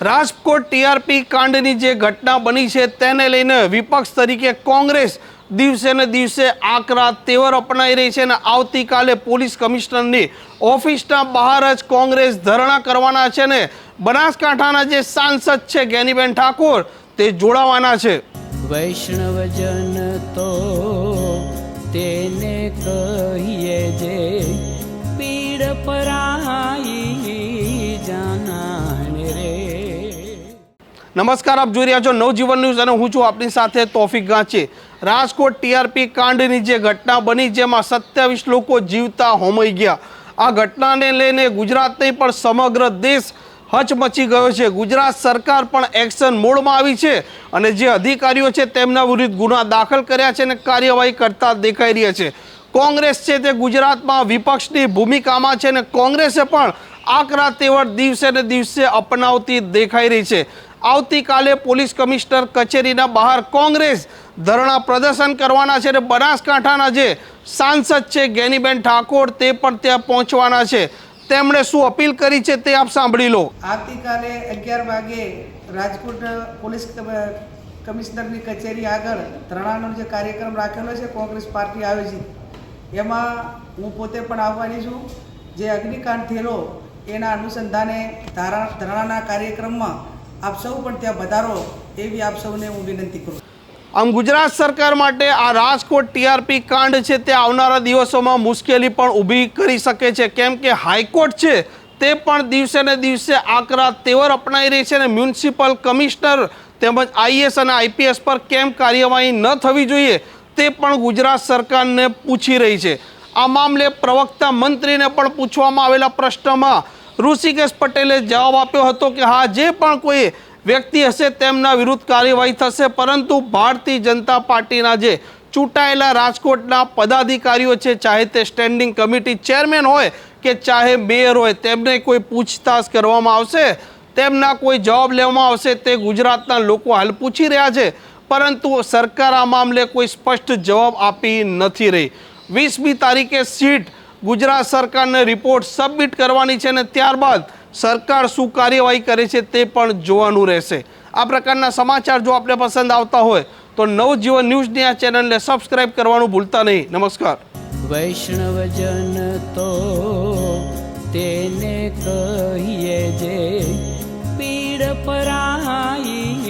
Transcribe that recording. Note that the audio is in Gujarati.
રાજકોટ ટીઆરપી કાંડની જે ઘટના બની છે તેને લઈને વિપક્ષ તરીકે કોંગ્રેસ દિવસે ને દિવસે આકરા તેવર અપનાવી રહી છે અને આવતીકાલે પોલીસ કમિશનરની ઓફિસના બહાર જ કોંગ્રેસ ધરણા કરવાના છે ને બનાસકાંઠાના જે સાંસદ છે જ્ઞાનીબેન ઠાકોર તે જોડાવાના છે. વૈષ્ણવજન તો તેને કહીએ જે પીડ પરાઈ નમસ્કાર, આપ જોઈ રહ્યા છો નવજીવન ન્યૂઝ અને હું છું આપની સાથે તોફિક ગાંચી. રાજકોટ ટીઆરપી કાંડની જે ઘટના બની, જેમાં સત્યાવીસ લોકો જીવતા હોમાઈ ગયા. આ ઘટનાને લઈને ગુજરાત પણ સમગ્ર દેશ હચમચી ગયો છે. ગુજરાત સરકાર પણ એક્શન મોડમાં આવી છે અને જે અધિકારીઓ છે તેમના વિરુદ્ધ ગુના દાખલ કર્યા છે અને કાર્યવાહી કરતા દેખાઈ રહ્યા છે. કોંગ્રેસ છે તે ગુજરાતમાં વિપક્ષની ભૂમિકામાં છે અને કોંગ્રેસે પણ આકરા તેવર દિવસે ને દિવસે અપનાવતી દેખાઈ રહી છે. આવતીકાલે પોલીસ કમિશનર કચેરીના બહાર કોંગ્રેસ ધરણા પ્રદર્શન કરવાના છે અને બનાસકાંઠાના જે સાંસદ છે જ્ઞાનીબેન ઠાકોર તે પણ ત્યાં પહોંચવાના છે. તેમણે શું અપીલ કરી છે તે આપ સાંભળી લો. આવતીકાલે અગિયાર વાગે રાજકોટ પોલીસ કમિશનરની કચેરી આગળ ધરણાનો જે કાર્યક્રમ રાખેલો છે કોંગ્રેસ પાર્ટી આયોજિત, એમાં હું પોતે પણ આવવાની છું. જે અગ્નિકાંડ થયેલો એના અનુસંધાને ધારા, ધરણાના કાર્યક્રમમાં આપ સૌ પણ ત્યાં વધારો એવી આપ સૌને હું વિનંતી કરું આમ ગુજરાત સરકાર માટે આ રાજકોટ ટીઆરપી કાંડ છે તે આવનારા દિવસોમાં મુશ્કેલી પણ ઊભી કરી શકે છે. કેમ કે હાઈકોર્ટ છે તે પણ દિવસે ને દિવસે આકરા તેવર અપનાવી રહી છે અને મ્યુનિસિપલ કમિશનર તેમજ આઈએસ અને આઈપીએસ પર કેમ કાર્યવાહી ન થવી જોઈએ તે પણ ગુજરાત સરકારને પૂછી રહી છે. આ મામલે પ્રવક્તા મંત્રીને પણ પૂછવામાં આવેલા પ્રશ્નમાં ઋષિકેશ પટેલે જવાબ આપ્યો હતો કે હા, જે પણ કોઈ વ્યક્તિ હશે તેમના વિરુદ્ધ કાર્યવાહી થશે, પરંતુ ભારતીય જનતા પાર્ટીના જે ચૂંટાયેલા રાજકોટના પદાધિકારીઓ છે, ચાહે તે સ્ટેન્ડિંગ કમિટી ચેરમેન હોય કે ચાહે મેયર હોય, તેમને કોઈ પૂછતાછ કરવામાં આવશે? તેમના કોઈ જવાબ લેવામાં આવશે? તે ગુજરાતના લોકો હાલ પૂછી રહ્યા છે, પરંતુ સરકાર આ મામલે કોઈ સ્પષ્ટ જવાબ આપી નથી રહી. વીસમી તારીખે સીટ ગુજરાત સરકારને રિપોર્ટ સબમિટ કરવાની છે અને ત્યારબાદ સરકાર શું કાર્યવાહી કરે છે તે પણ જોવાનું રહેશે. આ પ્રકારના સમાચાર જો આપને પસંદ આવતા હોય, તો નવજીવન ન્યૂઝની આ ચેનલને સબસ્ક્રાઇબ કરવાનું ભૂલતા નહીં. નમસ્કાર. વૈષ્ણવજન તો તેને કહીએ જે, પીડ પરાઈ